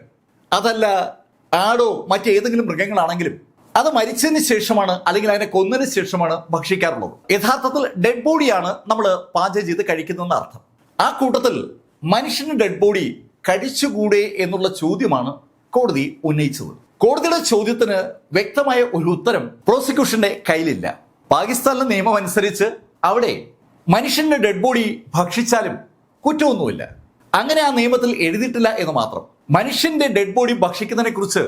അതല്ല ആടോ മറ്റേതെങ്കിലും മൃഗങ്ങളാണെങ്കിലും അത് മരിച്ചതിന് ശേഷമാണ് അല്ലെങ്കിൽ അതിനെ കൊന്നതിന് ശേഷമാണ് ഭക്ഷിക്കാറുള്ളത്. യഥാർത്ഥത്തിൽ ഡെഡ് ബോഡിയാണ് നമ്മൾ പാചകം ചെയ്ത് കഴിക്കുന്നതെന്ന് അർത്ഥം. ആ കൂട്ടത്തിൽ മനുഷ്യന് ഡെഡ് ബോഡി കഴിച്ചുകൂടെ എന്നുള്ള ചോദ്യമാണ് കോടതി ഉന്നയിച്ചത്. കോടതിയുടെ ചോദ്യത്തിന് വ്യക്തമായ ഒരു ഉത്തരം പ്രോസിക്യൂഷന്റെ കയ്യിലില്ല. പാകിസ്ഥാനിലെ നിയമം അനുസരിച്ച് അവിടെ മനുഷ്യന്റെ ഡെഡ് ബോഡി ഭക്ഷിച്ചാലും കുറ്റമൊന്നുമില്ല. അങ്ങനെ ആ നിയമത്തിൽ എഴുതിയിട്ടില്ല എന്ന് മാത്രം. മനുഷ്യന്റെ ഡെഡ് ബോഡി ഭക്ഷിക്കുന്നതിനെ കുറിച്ച്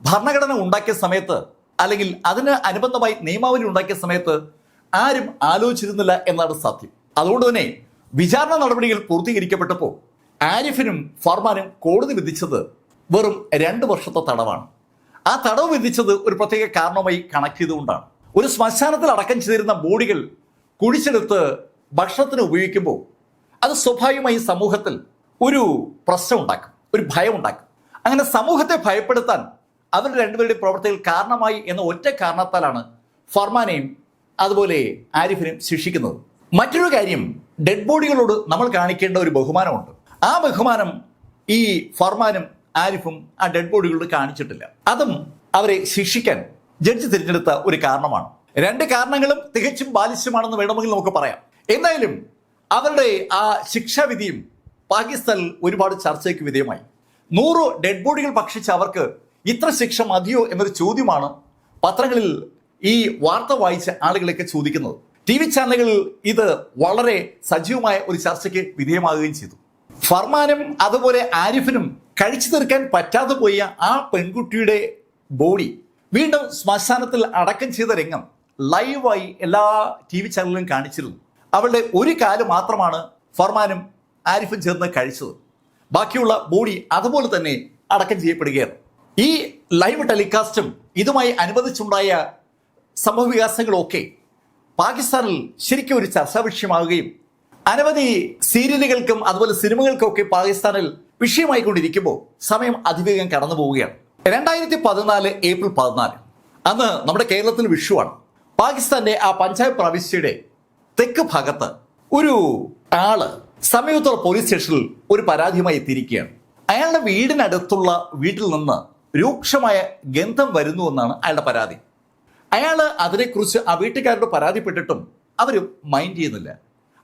ഭരണഘടന ഉണ്ടാക്കിയ സമയത്ത് അല്ലെങ്കിൽ അതിന് അനുബന്ധമായി നിയമാവലി ഉണ്ടാക്കിയ സമയത്ത് ആരും ആലോചിച്ചിരുന്നില്ല എന്നാണ് സത്യം. അതുകൊണ്ട് തന്നെ വിചാരണ നടപടികൾ പൂർത്തീകരിക്കപ്പെട്ടപ്പോൾ ആരിഫിനും ഫർമാനും കോടതി വിധിച്ചത് വെറും രണ്ട് വർഷത്തെ തടവാണ്. ആ തടവ് വിധിച്ചത് ഒരു പ്രത്യേക കാരണമായി കണക്ട് ചെയ്തുകൊണ്ടാണ്. ഒരു ശ്മശാനത്തിൽ അടക്കം ചെയ്തിരുന്ന ബോഡികൾ കുഴിച്ചെടുത്ത് ഭക്ഷണത്തിന് ഉപയോഗിക്കുമ്പോൾ അത് സ്വാഭാവികമായി സമൂഹത്തിൽ ഒരു പ്രശ്നം ഉണ്ടാക്കും ഒരു ഭയം ഉണ്ടാക്കും. അങ്ങനെ സമൂഹത്തെ ഭയപ്പെടുത്താൻ അവർ രണ്ടുപേരുടെ പ്രവർത്തികൾ കാരണമായി എന്ന ഒറ്റ കാരണത്താലാണ് ഫർമാനെയും അതുപോലെ ആരിഫിനെയും ശിക്ഷിക്കുന്നത്. മറ്റൊരു കാര്യം ഡെഡ് ബോഡികളോട് നമ്മൾ കാണിക്കേണ്ട ഒരു ബഹുമാനമുണ്ട്. ആ ബഹുമാനം ഈ ഫർമാനും ആരിഫും ആ ഡെഡ് ബോഡികളോട് കാണിച്ചിട്ടില്ല. അതും അവരെ ശിക്ഷിക്കാൻ ജഡ്ജി തിരഞ്ഞെടുത്ത ഒരു കാരണമാണ്. രണ്ട് കാരണങ്ങളും തികച്ചും ബാലിശ്യമാണെന്ന് വേണമെങ്കിൽ നമുക്ക് പറയാം. എന്തായാലും അവരുടെ ആ ശിക്ഷാവിധിയും പാകിസ്ഥാനിൽ ഒരുപാട് ചർച്ചയ്ക്ക് വിധേയമായി. നൂറ് ഡെഡ് ബോഡികൾ ഭക്ഷിച്ച അവർക്ക് ഇത്ര ശിക്ഷ മതിയോ എന്നൊരു ചോദ്യമാണ് പത്രങ്ങളിൽ ഈ വാർത്ത വായിച്ച ആളുകളൊക്കെ ചോദിക്കുന്നത്. ടി വി ചാനലുകളിൽ ഇത് വളരെ സജീവമായ ഒരു ചർച്ചയ്ക്ക് വിധേയമാകുകയും ചെയ്തു. ഫർമാനും അതുപോലെ ആരിഫിനും കഴിച്ചു തീർക്കാൻ പറ്റാതെ പോയ ആ പെൺകുട്ടിയുടെ ബോഡി വീണ്ടും ശ്മശാനത്തിൽ അടക്കം ചെയ്ത രംഗം ലൈവായി എല്ലാ ടി വി ചാനലിലും കാണിച്ചിരുന്നു. അവളുടെ ഒരു കാൽ മാത്രമാണ് ഫർമാനും ആരിഫും ചേർന്ന് കഴിച്ചത്. ബാക്കിയുള്ള ബോഡി അതുപോലെ തന്നെ അടക്കം ചെയ്യപ്പെടുകയാണ്. ഈ ലൈവ് ടെലികാസ്റ്റും ഇതുമായി അനുബന്ധിച്ചുണ്ടായ സംഭവ വികാസങ്ങളൊക്കെ പാകിസ്ഥാനിൽ ശരിക്കും ഒരു ചർച്ചാ വിഷയമാവുകയും അനവധി സീരിയലുകൾക്കും അതുപോലെ സിനിമകൾക്കും ഒക്കെ പാകിസ്ഥാനിൽ വിഷയമായിക്കൊണ്ടിരിക്കുമ്പോൾ സമയം അതിവേഗം കടന്നു പോവുകയാണ്. രണ്ടായിരത്തി പതിനാല് ഏപ്രിൽ പതിനാല്. അന്ന് നമ്മുടെ കേരളത്തിൽ വിഷുവാണ്. പാകിസ്ഥാന്റെ ആ പഞ്ചായത്ത് പ്രവിശ്യയുടെ തെക്ക് ഭാഗത്ത് ഒരു ആൾ സമീപത്തുള്ള പോലീസ് സ്റ്റേഷനിൽ ഒരു പരാതിയുമായി എത്തിയിരിക്കുകയാണ്. അയാളുടെ വീടിനടുത്തുള്ള വീട്ടിൽ നിന്ന് രൂക്ഷമായ ഗന്ധം വരുന്നു എന്നാണ് അയാളുടെ പരാതി. അയാൾ അതിനെക്കുറിച്ച് ആ വീട്ടുകാരോട് പരാതിപ്പെട്ടിട്ടും അവർ മൈൻഡ് ചെയ്യുന്നില്ല.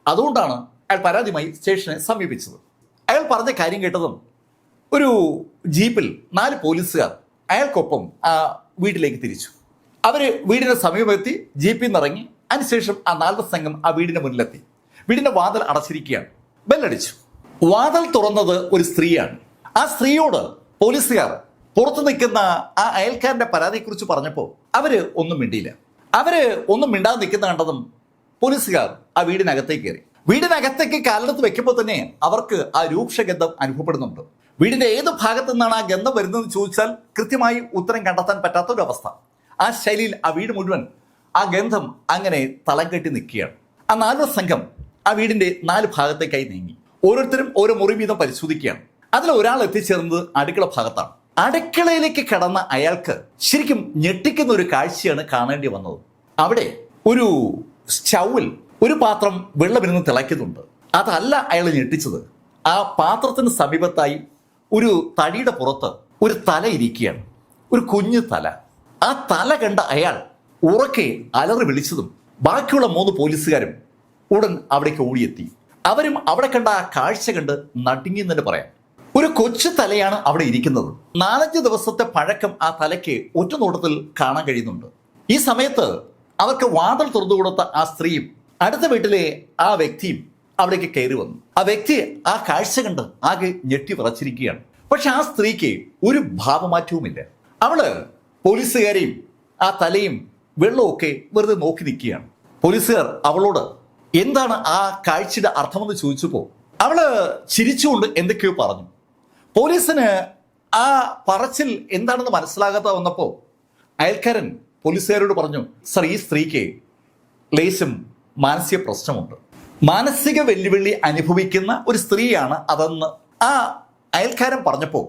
അതുകൊണ്ടാണ് അയാൾ പരാതിയുമായി സ്റ്റേഷനെ സമീപിച്ചത്. അയാൾ പറഞ്ഞ കാര്യം കേട്ടതും ഒരു ജീപ്പിൽ നാല് പോലീസുകാർ അയാൾക്കൊപ്പം ആ വീട്ടിലേക്ക് തിരിച്ചു. അവർ വീടിന് സമീപമെത്തി ജീപ്പിൽ നിന്ന് ഇറങ്ങി അതിനുശേഷം ആ നാലര സംഘം ആ വീടിന് മുന്നിലെത്തി. വീടിന്റെ വാതിൽ അടച്ചിരിക്കുകയാണ്. ബെല്ലടിച്ചു. വാതിൽ തുറന്നത് ഒരു സ്ത്രീയാണ്. ആ സ്ത്രീയോട് പോലീസുകാർ പുറത്തു നിൽക്കുന്ന ആ അയൽക്കാരന്റെ പരാതിയെക്കുറിച്ച് പറഞ്ഞപ്പോൾ അവർ ഒന്നും മിണ്ടിയില്ല. അവർ ഒന്നും മിണ്ടാതെ നിൽക്കുന്ന കണ്ടതും പോലീസുകാർ ആ വീടിനകത്തേക്ക് കയറി. വീടിനകത്തേക്ക് കാലെടുത്ത് വെക്കുമ്പോൾ തന്നെ അവർക്ക് ആ രൂക്ഷഗന്ധം അനുഭവപ്പെടുന്നുണ്ട്. വീടിന്റെ ഏത് ഭാഗത്തു നിന്നാണ് ആ ഗന്ധം വരുന്നതെന്ന് ചോദിച്ചാൽ കൃത്യമായി ഉത്തരം കണ്ടെത്താൻ പറ്റാത്ത ഒരു അവസ്ഥ ആ ശൈലിയിൽ ആ വീട് മുഴുവൻ ആ ഗന്ധം അങ്ങനെ തളം കെട്ടി നിൽക്കുകയാണ്. ആ നാല് സംഘം ആ വീടിന്റെ നാല് ഭാഗത്തേക്കായി നീങ്ങി. ഓരോരുത്തരും ഓരോ മുറി വീതം പരിശോധിക്കുകയാണ്. അതിൽ ഒരാൾ എത്തിച്ചേർന്നത് അടുക്കള ഭാഗത്താണ്. അടുക്കളയിലേക്ക് കടന്ന അയാൾക്ക് ശരിക്കും ഞെട്ടിക്കുന്ന ഒരു കാഴ്ചയാണ് കാണേണ്ടി വന്നത്. അവിടെ ഒരു സ്റ്റൗവിൽ ഒരു പാത്രം വെള്ളമിരുന്ന് തിളയ്ക്കുന്നുണ്ട്. അതല്ല അയാൾ ഞെട്ടിച്ചത്. ആ പാത്രത്തിന് സമീപത്തായി ഒരു തടിയുടെ പുറത്ത് ഒരു തല ഇരിക്കുകയാണ്. ഒരു കുഞ്ഞു തല. ആ തല കണ്ട അയാൾ ഉറക്കെ അലറി വിളിച്ചതും ബാക്കിയുള്ള മൂന്ന് പോലീസുകാരും ഉടൻ അവിടേക്ക് ഓടിയെത്തി. അവരും അവിടെ കണ്ട ആ കാഴ്ച കണ്ട് നടുങ്ങി തന്നെ പറയാം. ഒരു കൊച്ചു തലയാണ് അവിടെ ഇരിക്കുന്നത്. നാലഞ്ച് ദിവസത്തെ പഴക്കം ആ തലയ്ക്ക് ഒറ്റ നോട്ടത്തിൽ കാണാൻ കഴിയുന്നുണ്ട്. ഈ സമയത്ത് അവർക്ക് വാതിൽ തുറന്നു കൊടുത്ത ആ സ്ത്രീയും അടുത്ത വീട്ടിലെ ആ വ്യക്തിയും അവിടേക്ക് കയറി വന്നു. ആ വ്യക്തി ആ കാഴ്ച കണ്ട് ആകെ ഞെട്ടി വിറച്ചിരിക്കുകയാണ്. പക്ഷെ ആ സ്ത്രീക്ക് ഒരു ഭാവമാറ്റവുമില്ല. അവൾ പോലീസുകാരെയും ആ തലയും വെള്ളവും ഒക്കെ വെറുതെ നോക്കി നിൽക്കുകയാണ്. പോലീസുകാർ അവളോട് എന്താണ് ആ കാഴ്ചയുടെ അർത്ഥമെന്ന് ചോദിച്ചപ്പോൾ അവൾ ചിരിച്ചുകൊണ്ട് എന്തൊക്കെയോ പറഞ്ഞു. പോലീസിന് ആ പറച്ചിൽ എന്താണെന്ന് മനസ്സിലാകാതെ വന്നപ്പോൾ അയൽക്കാരൻ പോലീസുകാരോട് പറഞ്ഞു സർ ഈ സ്ത്രീക്ക് ലേശം മാനസിക പ്രശ്നമുണ്ട്. മാനസിക വെല്ലുവിളി അനുഭവിക്കുന്ന ഒരു സ്ത്രീയാണ് അതെന്ന് ആ അയൽക്കാരൻ പറഞ്ഞപ്പോൾ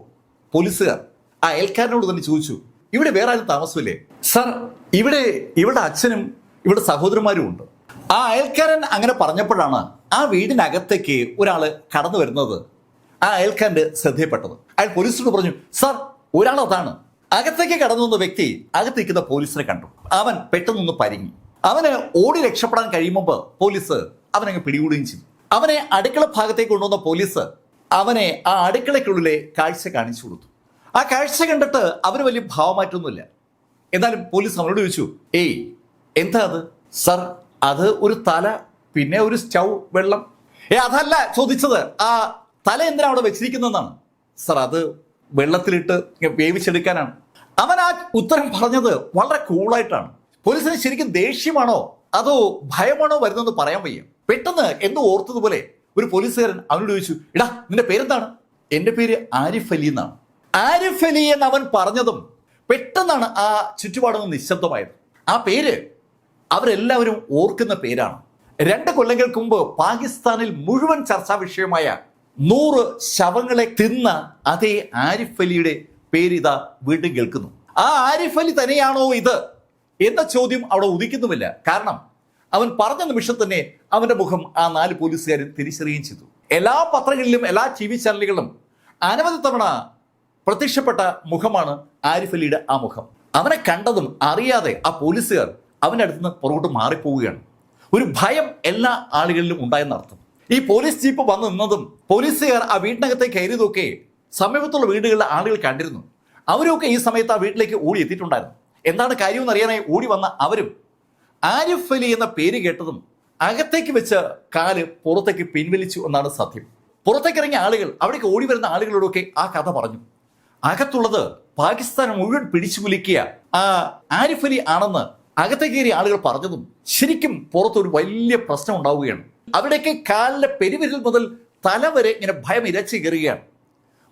പോലീസുകാർ ആ അയൽക്കാരനോട് തന്നെ ചോദിച്ചു ഇവിടെ വേറെ ആരും താമസമില്ലേ? സർ ഇവിടെ ഇവിടെ അച്ഛനും ഇവിടെ സഹോദരന്മാരും ഉണ്ട്. ആ അയൽക്കാരൻ അങ്ങനെ പറഞ്ഞപ്പോഴാണ് ആ വീടിനകത്തേക്ക് ഒരാൾ കടന്നു വരുന്നത്. ആ അയൽക്കാരന്റെ ശ്രദ്ധയപ്പെട്ടത് അയാൾ പോലീസിനോട് പറഞ്ഞു സാർ ഒരാൾ അതാണ്. അകത്തേക്ക് കടന്നു വന്ന വ്യക്തി അകത്തേക്കുന്ന പോലീസിനെ കണ്ടു. അവൻ പെട്ടെന്നൊന്ന് പരിങ്ങി. അവന് ഓടി രക്ഷപ്പെടാൻ കഴിയുമ്പോൾ പോലീസ് അവനങ്ങ് പിടികൂടുകയും ചെയ്തു. അവനെ അടുക്കള ഭാഗത്തേക്ക് കൊണ്ടുവന്ന പോലീസ് അവനെ ആ അടുക്കളയ്ക്കുള്ളിലെ കാഴ്ച കാണിച്ചു കൊടുത്തു. ആ കാഴ്ച കണ്ടിട്ട് അവന് വലിയ ഭാവമാറ്റൊന്നുമില്ല എന്നാലും പോലീസ് അവനോട് ചോദിച്ചു ഏയ് എന്താ അത്? സർ അത് ഒരു തല പിന്നെ ഒരു സ്റ്റൗ വെള്ളം. ഏ അതല്ല ചോദിച്ചത്. ആ തല എന്തിനാ അവിടെ വെച്ചിരിക്കുന്നതെന്നാണ്. സർ അത് വെള്ളത്തിലിട്ട് വേവിച്ചെടുക്കാനാണ്. അവൻ ആ ഉത്തരം പറഞ്ഞത് വളരെ കൂളായിട്ടാണ്. പോലീസിന് ശരിക്കും ദേഷ്യമാണോ? അതോ ഭയമാണോ വരുന്നതെന്ന് പറയാൻ വയ്യ. പെട്ടെന്ന് എന്തോ ഓർത്തതുപോലെ ഒരു പോലീസുകാരൻ അവനോട് ചോദിച്ചു ഇടാ നിന്റെ പേരെന്താണ്? എന്റെ പേര് ആരിഫ് അലി എന്നാണ്. ആരിഫ് അലി എന്ന് അവൻ പറഞ്ഞതും പെട്ടെന്നാണ് ആ ചുറ്റുപാടൊന്ന് നിശബ്ദമായത്. ആ പേര് അവരെല്ലാവരും ഓർക്കുന്ന പേരാണ്. രണ്ട് കൊല്ലങ്ങൾക്ക് മുമ്പ് പാകിസ്ഥാനിൽ മുഴുവൻ ചർച്ചാ വിഷയമായ നൂറ് ശവങ്ങളെ തിന്ന അതേ ആരിഫ് അലിയുടെ പേരിതാ വീണ്ടും കേൾക്കുന്നു. ആ ആരിഫ് അലി തന്നെയാണോ ഇത് എന്ന ചോദ്യം അവിടെ ഉദിക്കുന്നുമില്ല. കാരണം അവൻ പറഞ്ഞ നിമിഷം തന്നെ അവന്റെ മുഖം ആ നാല് പോലീസുകാരും തിരിച്ചറിയുകയും ചെയ്തു. എല്ലാ പത്രങ്ങളിലും എല്ലാ ടി വി ചാനലുകളിലും അനവധി തവണ പ്രത്യക്ഷപ്പെട്ട മുഖമാണ് ആരിഫ് അലിയുടെ ആ മുഖം. അവനെ കണ്ടതും അറിയാതെ ആ പോലീസുകാർ അവന്റെ അടുത്ത് നിന്ന് പുറകോട്ട് മാറിപ്പോവുകയാണ്. ഒരു ഭയം എല്ലാ ആളുകളിലും ഉണ്ടായെന്നർത്ഥം ഈ പോലീസ് ജീപ്പ് വന്നു നിന്നതും പോലീസുകാർ ആ വീട്ടിനകത്തേക്ക് കയറിയതൊക്കെ സമീപത്തുള്ള വീടുകളിലെ ആളുകൾ കണ്ടിരുന്നു. അവരൊക്കെ ഈ സമയത്ത് ആ വീട്ടിലേക്ക് ഓടി എത്തിയിട്ടുണ്ടായിരുന്നു എന്താണ് കാര്യമെന്ന് അറിയാനായി ഓടി വന്ന അവരും ആരിഫ് അലി എന്ന പേര് കേട്ടതും അകത്തേക്ക് വെച്ച് കാൽ പുറത്തേക്ക് പിൻവലിച്ചു എന്നാണ് സത്യം. പുറത്തേക്ക് ഇറങ്ങിയ ആളുകൾ അവിടേക്ക് ഓടി വരുന്ന ആളുകളോടൊക്കെ ആ കഥ പറഞ്ഞു. അകത്തുള്ളത് പാകിസ്ഥാൻ മുഴുവൻ പിടിച്ചു കുലിക്കിയ ആ ആരിഫ് അലി ആണെന്ന് അകത്തേക്ക് കയറി ആളുകൾ പറഞ്ഞതും ശരിക്കും പുറത്തൊരു വലിയ പ്രശ്നം ഉണ്ടാവുകയാണ്. അവിടേക്ക് കാലിലെ പെരുവിരൽ മുതൽ തല വരെ ഇങ്ങനെ ഭയം ഇരച്ചു കയറുകയാണ്.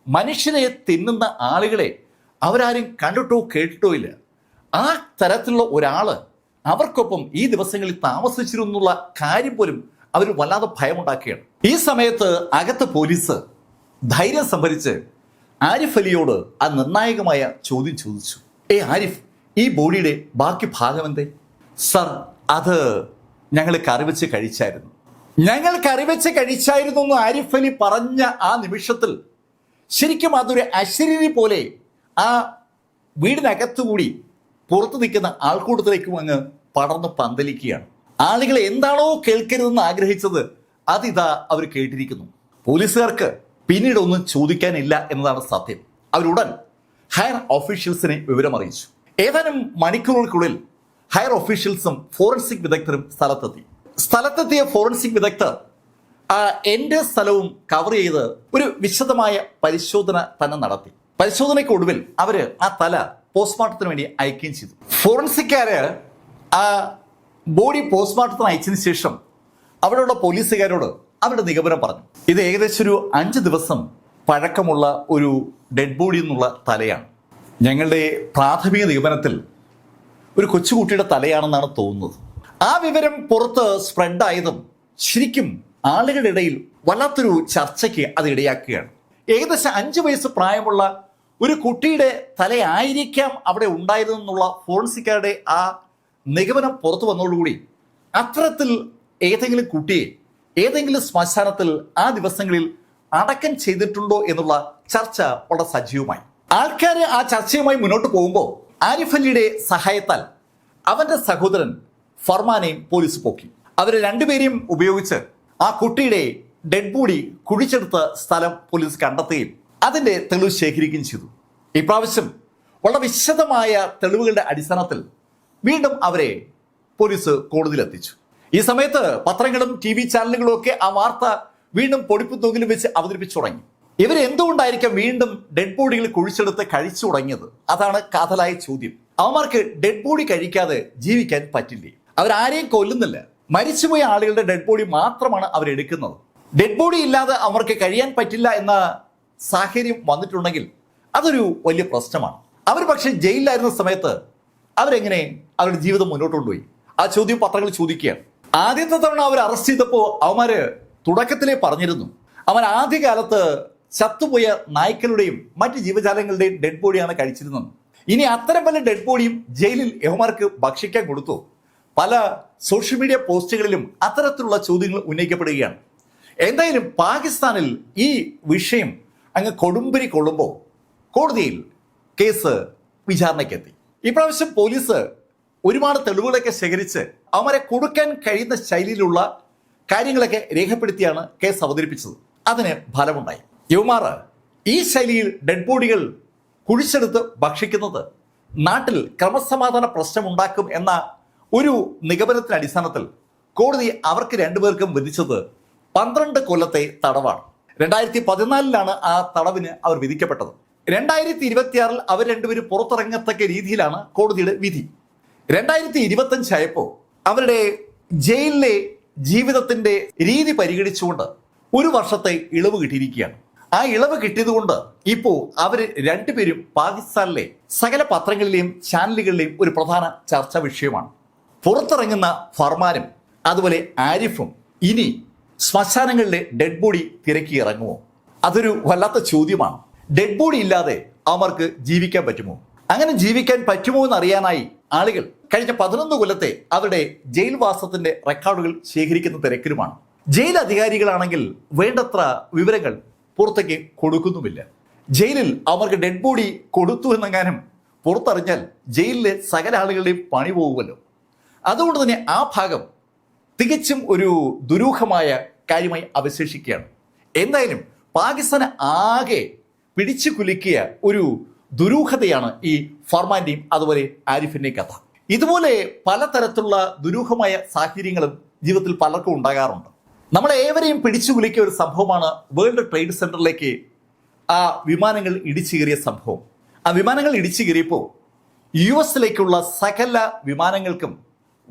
മനുഷ്യനെ തിന്നുന്ന ആളുകളെ അവരാരും കണ്ടിട്ടോ കേട്ടിട്ടോ ഇല്ല. ആ തരത്തിലുള്ള ഒരാൾ അവർക്കൊപ്പം ഈ ദിവസങ്ങളിൽ താമസിച്ചിരുന്നുള്ള കാര്യം പോലും അവർ വല്ലാതെ ഭയമുണ്ടാക്കുകയാണ്. ഈ സമയത്ത് അകത്ത് പോലീസ് ധൈര്യം സംഭരിച്ച് ആരിഫ് അലിയോട് ആ നിർണായകമായ ചോദ്യം ചോദിച്ചു. ഏ ആരിഫ് ഈ ബോഡിയുടെ ബാക്കി ഭാഗം എന്തേ സർ അത് ഞങ്ങൾ കറിവെച്ച് കഴിച്ചായിരുന്നു. ഞങ്ങൾ കറിവെച്ച് കഴിച്ചായിരുന്നു എന്ന് ആരിഫ് അലി പറഞ്ഞ ആ നിമിഷത്തിൽ ശരിക്കും അതൊരു അശരീരി പോലെ ആ വീടിനകത്തുകൂടി പുറത്തു നിൽക്കുന്ന ആൾക്കൂട്ടത്തിലേക്കും അങ്ങ് പടർന്ന് പന്തലിക്കുകയാണ്. ആളുകൾ എന്താണോ കേൾക്കരുതെന്ന് ആഗ്രഹിച്ചത് അതിതാ അവർ കേട്ടിരിക്കുന്നു. പോലീസുകാർക്ക് പിന്നീട് ഒന്നും ചോദിക്കാനില്ല എന്നതാണ് സത്യം. അവരുടൻ ഹയർ ഓഫീഷ്യൽസിനെ വിവരം അറിയിച്ചു ഏതാനും മണിക്കൂറുകൾക്കുള്ളിൽ ഹയർ ഓഫീഷ്യൽസും ഫോറൻസിക് വിദഗ്ധരും സ്ഥലത്തെത്തി. സ്ഥലത്തെത്തിയ ഫോറൻസിക് വിദഗ്ധർ എന്റെ സ്ഥലവും കവർ ചെയ്ത് ഒരു വിശദമായ പരിശോധന തന്നെ നടത്തി. പരിശോധനയ്ക്ക് ഒടുവിൽ അവർ ആ തല പോസ്റ്റ്മോർട്ടത്തിന് വേണ്ടി അയക്കുകയും ചെയ്തു. ഫോറൻസിക്കാര് ആ ബോഡി പോസ്റ്റ്മോർട്ടത്തിന് അയച്ചതിന് ശേഷം അവിടെയുള്ള പോലീസുകാരോട് അവരുടെ നിഗമനം പറഞ്ഞു. ഇത് ഏകദേശം ഒരു അഞ്ച് ദിവസം പഴക്കമുള്ള ഒരു ഡെഡ് ബോഡി എന്നുള്ള തലയാണ്. ഞങ്ങളുടെ പ്രാഥമിക നിഗമനത്തിൽ ഒരു കൊച്ചുകുട്ടിയുടെ തലയാണെന്നാണ് തോന്നുന്നത്. ആ വിവരം പുറത്ത് സ്പ്രെഡായതും ശരിക്കും ആളുകളുടെ ഇടയിൽ വല്ലാത്തൊരു ചർച്ചയ്ക്ക് അത് ഇടയാക്കുകയാണ്. ഏകദേശം അഞ്ച് വയസ്സ് പ്രായമുള്ള ഒരു കുട്ടിയുടെ തലയായിരിക്കാം അവിടെ ഉണ്ടായിരുന്നെന്നുള്ള ഫോൺസിക്കാരുടെ ആ നിഗമനം പുറത്തു വന്നതോടുകൂടി അത്തരത്തിൽ ഏതെങ്കിലും കുട്ടിയെ ഏതെങ്കിലും ശ്മശാനത്തിൽ ആ ദിവസങ്ങളിൽ അടക്കം ചെയ്തിട്ടുണ്ടോ എന്നുള്ള ചർച്ച വളരെ സജീവമായി. ആൾക്കാർ ആ ചർച്ചയുമായി മുന്നോട്ട് പോകുമ്പോൾ ആരിഫ് അലിയുടെ സഹായത്താൽ അവന്റെ സഹോദരൻ ഫർമാനെയും പോലീസ് പോക്കി. അവരെ രണ്ടുപേരെയും ഉപയോഗിച്ച് ആ കുട്ടിയുടെ ഡെഡ് ബോഡി കുഴിച്ചെടുത്ത സ്ഥലം പോലീസ് കണ്ടെത്തുകയും അതിന്റെ തെളിവ് ശേഖരിക്കുകയും ചെയ്തു. ഇപ്രാവശ്യം വളരെ വിശദമായ തെളിവുകളുടെ അടിസ്ഥാനത്തിൽ വീണ്ടും അവരെ പോലീസ് കോടതിയിലെത്തിച്ചു. ഈ സമയത്ത് പത്രങ്ങളും ടി വി ചാനലുകളും ഒക്കെ ആ വാർത്ത വീണ്ടും പൊടിപ്പും തൂങ്ങിലും വെച്ച് അവതരിപ്പിച്ചു തുടങ്ങി ഇവർ എന്തുകൊണ്ടായിരിക്കാം വീണ്ടും ഡെഡ് ബോഡികൾ കുഴിച്ചെടുത്ത് കഴിച്ചു തുടങ്ങിയത്? അതാണ് കാതലായ ചോദ്യം. അവന്മാർക്ക് ഡെഡ് ബോഡി കഴിക്കാതെ ജീവിക്കാൻ പറ്റില്ലേ? അവരാരെയും കൊല്ലുന്നില്ല. മരിച്ചുപോയ ആളുകളുടെ ഡെഡ് ബോഡി മാത്രമാണ് അവരെടുക്കുന്നത്. ഡെഡ് ബോഡി ഇല്ലാതെ അവർക്ക് കഴിയാൻ പറ്റില്ല എന്ന സാഹചര്യം വന്നിട്ടുണ്ടെങ്കിൽ അതൊരു വലിയ പ്രശ്നമാണ്. അവർ പക്ഷേ ജയിലിലായിരുന്ന സമയത്ത് അവരെങ്ങനെ അവരുടെ ജീവിതം മുന്നോട്ട് കൊണ്ടുപോയി? ആ ചോദ്യം പത്രങ്ങൾ ചോദിക്കുകയാണ്. ആദ്യത്തെ തവണ അവർ അറസ്റ്റ് ചെയ്തപ്പോൾ അവന്മാര് തുടക്കത്തിലേ പറഞ്ഞിരുന്നു. അവൻ ആദ്യകാലത്ത് ചത്തുപോയ നായ്ക്കളുടെയും മറ്റ് ജീവജാലങ്ങളുടെയും ഡെഡ് ബോഡിയാണ് കഴിച്ചിരുന്നത്. ഇനി അത്തരം പല ഡെഡ് ബോഡിയും ജയിലിൽ യഹമാർക്ക് ഭക്ഷിക്കാൻ കൊടുത്തു. പല സോഷ്യൽ മീഡിയ പോസ്റ്റുകളിലും അത്തരത്തിലുള്ള ചോദ്യങ്ങൾ ഉന്നയിക്കപ്പെടുകയാണ്. എന്തായാലും പാകിസ്ഥാനിൽ ഈ വിഷയം അങ്ങ് കൊടുമ്പിരി കൊള്ളുമ്പോൾ കോടതിയിൽ കേസ് വിചാരണയ്ക്കെത്തി. ഇപ്രാവശ്യം പോലീസ് ഒരുപാട് തെളിവുകളൊക്കെ ശേഖരിച്ച് അവരെ കൊടുക്കാൻ കഴിയുന്ന ശൈലിയിലുള്ള കാര്യങ്ങളൊക്കെ രേഖപ്പെടുത്തിയാണ് കേസ് അവതരിപ്പിച്ചത്. അതിന് ഫലമുണ്ടായി. യുവമാർ ഈ ശൈലിയിൽ ഡെഡ് ബോഡികൾ കുഴിച്ചെടുത്ത് ഭക്ഷിക്കുന്നത് നാട്ടിൽ ക്രമസമാധാന പ്രശ്നമുണ്ടാക്കും എന്ന ഒരു നിഗമനത്തിന്റെ അടിസ്ഥാനത്തിൽ കോടതി അവർക്ക് രണ്ടുപേർക്കും വിധിച്ചത് പന്ത്രണ്ട് കൊല്ലത്തെ തടവാണ്. രണ്ടായിരത്തി പതിനാലിലാണ് ആ തടവിന് അവർ വിധിക്കപ്പെട്ടത്. രണ്ടായിരത്തി ഇരുപത്തിയാറിൽ അവർ രണ്ടുപേരും പുറത്തിറങ്ങത്തക്ക രീതിയിലാണ് കോടതിയുടെ വിധി. രണ്ടായിരത്തി ഇരുപത്തഞ്ചായപ്പോൾ അവരുടെ ജയിലിലെ ജീവിതത്തിന്റെ രീതി പരിഗണിച്ചുകൊണ്ട് ഒരു വർഷത്തെ ഇളവ് കിട്ടിയിരിക്കുകയാണ്. ആ ഇളവ് കിട്ടിയതുകൊണ്ട് ഇപ്പോൾ അവർ രണ്ടുപേരും പാകിസ്ഥാനിലെ സകല പത്രങ്ങളിലെയും ചാനലുകളിലെയും ഒരു പ്രധാന ചർച്ചാ വിഷയമാണ്. പുറത്തിറങ്ങുന്ന ഫർമാനും അതുപോലെ ആരിഫും ഇനി ശ്മശാനങ്ങളിലെ ഡെഡ് ബോഡി തിരക്കി ഇറങ്ങുമോ? അതൊരു വല്ലാത്ത ചോദ്യമാണ്. ഡെഡ് ബോഡി ഇല്ലാതെ അവർക്ക് ജീവിക്കാൻ പറ്റുമോ? അങ്ങനെ ജീവിക്കാൻ പറ്റുമോ എന്ന് അറിയാനായി ആളുകൾ കഴിഞ്ഞ പതിനൊന്ന് കൊല്ലത്തെ അവരുടെ ജയിൽവാസത്തിന്റെ റെക്കോർഡുകൾ ശേഖരിക്കുന്ന തിരക്കിലുമാണ്. ജയിൽ അധികാരികളാണെങ്കിൽ വേണ്ടത്ര വിവരങ്ങൾ പുറത്തേക്ക് കൊടുക്കുന്നുമില്ല. ജയിലിൽ അവർക്ക് ഡെഡ് ബോഡി കൊടുത്തു എന്നെങ്ങാനും പുറത്തറിഞ്ഞാൽ ജയിലിലെ സകല ആളുകളുടെയും പണി പോകുമല്ലോ. അതുകൊണ്ട് തന്നെ ആ ഭാഗം തികച്ചും ഒരു ദുരൂഹമായ കാര്യമായി അവശേഷിക്കുകയാണ്. എന്തായാലും പാകിസ്ഥാന് ആകെ പിടിച്ചു കുലുക്കിയ ഒരു ദുരൂഹതയാണ് ഈ ഫർമാന്റെയും അതുപോലെ ആരിഫിന്റെയും കഥ. ഇതുപോലെ പലതരത്തിലുള്ള ദുരൂഹമായ സാഹചര്യങ്ങളും ജീവിതത്തിൽ പലർക്കും ഉണ്ടാകാറുണ്ട്. നമ്മളെ ഏവരെയും പിടിച്ചു വിളിക്കിയ ഒരു സംഭവമാണ് വേൾഡ് ട്രേഡ് സെന്ററിലേക്ക് ആ വിമാനങ്ങൾ ഇടിച്ചു കയറിയ സംഭവം. ആ വിമാനങ്ങൾ ഇടിച്ചു കയറിയപ്പോൾ യു എസിലേക്കുള്ള സകല വിമാനങ്ങൾക്കും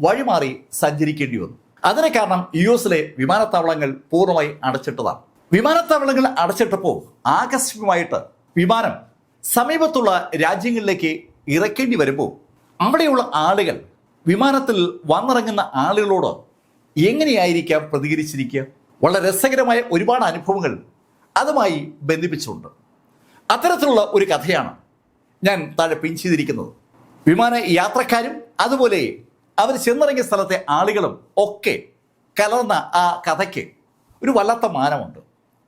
വഴിമാറി സഞ്ചരിക്കേണ്ടി വന്നു. അതിന് കാരണം യു എസിലെ വിമാനത്താവളങ്ങൾ പൂർണമായി അടച്ചിട്ടതാണ്. വിമാനത്താവളങ്ങൾ അടച്ചിട്ടപ്പോൾ ആകസ്മികമായിട്ട് വിമാനം സമീപത്തുള്ള രാജ്യങ്ങളിലേക്ക് ഇറക്കേണ്ടി വരുമ്പോൾ അവിടെയുള്ള ആളുകൾ വിമാനത്തിൽ വന്നിറങ്ങുന്ന ആളുകളോട് എങ്ങനെയായിരിക്കാം പ്രതികരിച്ചിരിക്കുക? വളരെ രസകരമായ ഒരുപാട് അനുഭവങ്ങൾ അതുമായി ബന്ധിപ്പിച്ചുണ്ട് അത്തരത്തിലുള്ള ഒരു കഥയാണ് ഞാൻ താഴെ പിൻ ചെയ്തിരിക്കുന്നത്. വിമാന യാത്രക്കാരും അതുപോലെ അവർ ചെന്നിറങ്ങിയ സ്ഥലത്തെ ആളുകളും ഒക്കെ കലർന്ന ആ കഥയ്ക്ക് ഒരു വല്ലാത്ത മാനമുണ്ട്.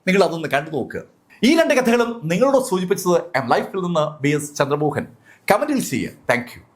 നിങ്ങൾ അതൊന്ന് കണ്ടു നോക്കുക. ഈ രണ്ട് കഥകളും നിങ്ങളോട് സൂചിപ്പിച്ചത് എം ലൈഫിൽ നിന്ന് ബി എസ് ചന്ദ്രമോഹൻ. കമന്റിൽ ചെയ്യുക. താങ്ക്